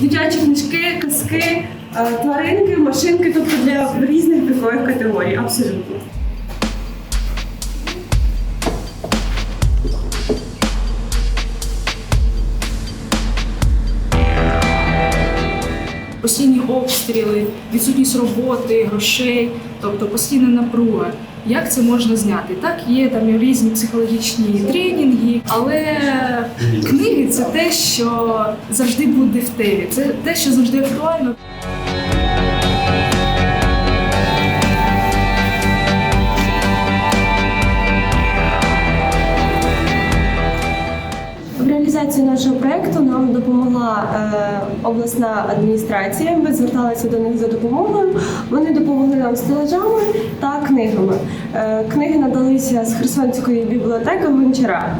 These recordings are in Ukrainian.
дитячі книжки, казки, е, тваринки, машинки, тобто для різних вікових категорій, абсолютно. Постійні обстріли, відсутність роботи, грошей, тобто постійна напруга. Як це можна зняти? Так, є там різні психологічні тренінги, але книги це те, що завжди буде в темі, це те, що завжди актуально. В реалізації нашого проекту нам допомогла е, обласна адміністрація. Ми зверталися до них за допомогою. Вони допомогли нам стелажами та книгами. Е, книги надалися з Херсонської бібліотеки Гончара.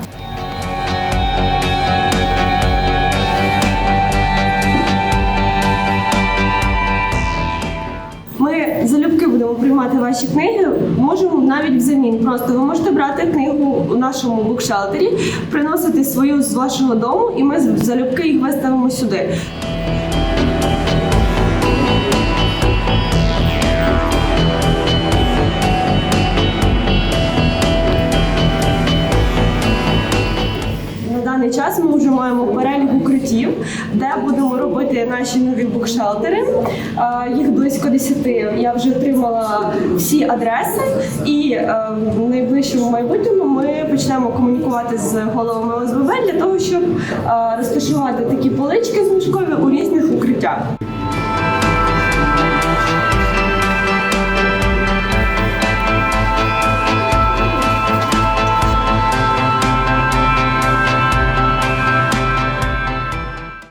Ми залюбки будемо приймати ваші книги. Можемо навіть взамін. Просто ви можете брати книгу у нашому букшелтері, приносити свою з вашого дому, і ми залюбки їх виставимо сюди. Даний час ми вже маємо перелік укриттів, де будемо робити наші нові букшелтери. Е, Їх близько 10. Я вже отримала всі адреси, і е, в найближчому майбутньому ми почнемо комунікувати з головами ОСББ для того, щоб е, розташувати такі полички знижкові у різних укриттях.